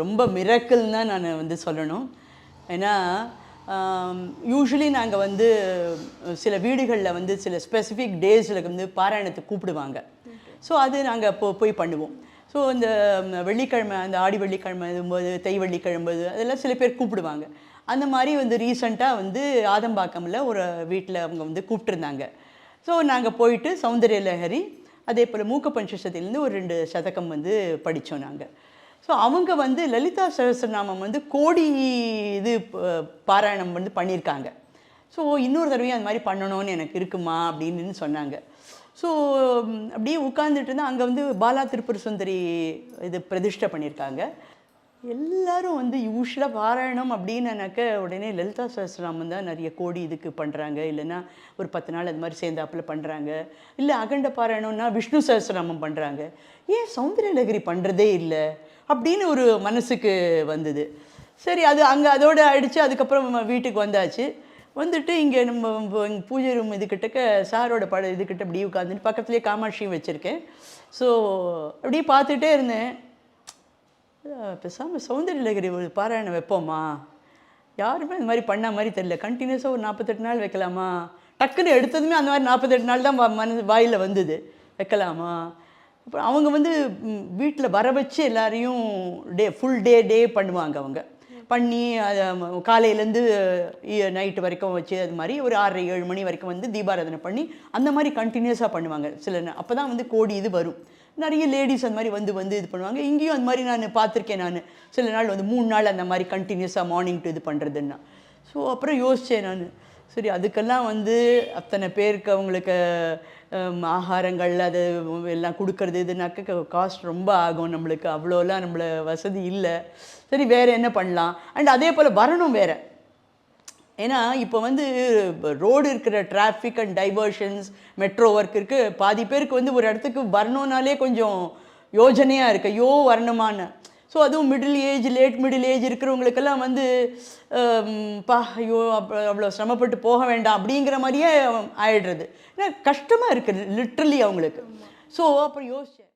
ரொம்ப மிரக்கல் தான் நான் வந்து சொல்லணும். ஏன்னா யூஸ்வலி நாங்கள் வந்து சில வீடுகளில் வந்து சில ஸ்பெசிஃபிக் டேஸில் வந்து பாராயணத்தை கூப்பிடுவாங்க. ஸோ அது நாங்கள் போ போய் பண்ணுவோம். ஸோ அந்த வெள்ளிக்கிழமை அந்த ஆடி வெள்ளிக்கிழமை இதும்போது தை வெள்ளிக்கிழமை அதெல்லாம் சில பேர் கூப்பிடுவாங்க. அந்த மாதிரி வந்து ரீசண்டாக வந்து ஆதம்பாக்கமில் ஒரு வீட்டில் அவங்க வந்து கூப்பிட்டுருந்தாங்க. ஸோ நாங்கள் போயிட்டு சௌந்தர்ய லஹரி அதே போல் மூக்க பஞ்சசத்திலேருந்து ஒரு ரெண்டு சதகம் வந்து படித்தோம் நாங்கள் ஸோ அவங்க வந்து லலிதா சகஸ்ரநாமம் வந்து கோடி இது பாராயணம் வந்து பண்ணியிருக்காங்க. ஸோ இன்னொரு தடவையும் அந்த மாதிரி பண்ணணும்னு எனக்கு இருக்குமா அப்படின்னு சொன்னாங்க. ஸோ அப்படியே உட்காந்துட்டு இருந்தால் அங்கே வந்து பாலா திருப்புர சுந்தரி இது பிரதிஷ்டை பண்ணியிருக்காங்க. எல்லாரும் வந்து யூஸ்வலாக பாராயணம் அப்படின்னாக்க உடனே லலிதா சஹஸ்ரநாமம் தான் நிறைய கோடி இதுக்கு பண்ணுறாங்க இல்லைன்னா ஒரு பத்து நாள் அது மாதிரி சேர்ந்தாப்புல பண்ணுறாங்க இல்லை அகண்ட பாராயணம்னா விஷ்ணு சஹஸ்ரநாமம் பண்ணுறாங்க ஏன் சௌந்தரலகிரி பண்ணுறதே இல்லை? அப்படின்னு ஒரு மனசுக்கு வந்தது. சரி அது அங்கே அதோடு அடித்து அதுக்கப்புறம் வீட்டுக்கு வந்தாச்சு. வந்துட்டு இங்கே நம்ம பூஜை ரூம் இதுக்கிட்டக்க சாரோட பட இதுக்கிட்ட அப்படியே உட்காந்துட்டு பக்கத்துலேயே காமாட்சியும் வச்சுருக்கேன். ஸோ அப்படியே பார்த்துட்டே இருந்தேன். பேசாமல் சௌந்தர்யலகிரி ஒரு பாராயணம் வைப்போமா? யாருமே இந்த மாதிரி பண்ண மாதிரி தெரியல. கண்டினியூஸாக ஒரு நாற்பத்தெட்டு நாள் வைக்கலாமா? டக்குன்னு எடுத்ததுமே அந்த மாதிரி நாற்பத்தெட்டு நாள் தான் மனது வாயில் வந்தது. வைக்கலாமா? அப்புறம் அவங்க வந்து வீட்டில் வர வச்சு எல்லாரையும் டே ஃபுல் டே டே பண்ணுவாங்க அவங்க. பண்ணி அதை காலையிலேருந்து நைட்டு வரைக்கும் வச்சு அது மாதிரி ஒரு ஆறரை ஏழு மணி வரைக்கும் வந்து தீபாராதனை பண்ணி அந்த மாதிரி கண்டினியூஸாக பண்ணுவாங்க. சில அப்போ தான் வந்து கோடி இது வரும். நிறைய லேடிஸ் அந்த மாதிரி வந்து வந்து இது பண்ணுவாங்க. இங்கேயும் அந்த மாதிரி நான் பார்த்துருக்கேன் நான். சில நாள் வந்து மூணு நாள் அந்த மாதிரி கண்டினியூஸாக மார்னிங் டு இது பண்ணுறதுன்னா ஸோ அப்புறம் யோசித்தேன் நான். சரி அதுக்கெல்லாம் வந்து அத்தனை பேருக்கு அவங்களுக்கு ஆகாரங்கள் அது எல்லாம் கொடுக்கறது இதுனாக்க காஸ்ட் ரொம்ப ஆகும் நம்மளுக்கு. அவ்வளோலாம் நம்மள வசதி இல்லை. சரி வேறு என்ன பண்ணலாம்? அண்ட் அதே போல் வரணும் வேறு. ஏன்னா இப்போ வந்து ரோடு இருக்கிற traffic and diversions metro work இருக்குது பாதி பேருக்கு வந்து ஒரு இடத்துக்கு வரணுன்னாலே கொஞ்சம் யோஜனையாக இருக்கு. ஐயோ வரணுமான்னு. ஸோ அதுவும் middle age late middle age இருக்கிறவங்களுக்கெல்லாம் வந்து பா ஐயோ அவ்வளோ சிரமப்பட்டு போக வேண்டாம் அப்படிங்கிற மாதிரியே ஆயிடுறது. ஏன்னா கஷ்டமாக இருக்குது லிட்ரலி அவங்களுக்கு. ஸோ அப்புறம் யோசிச்சேன்.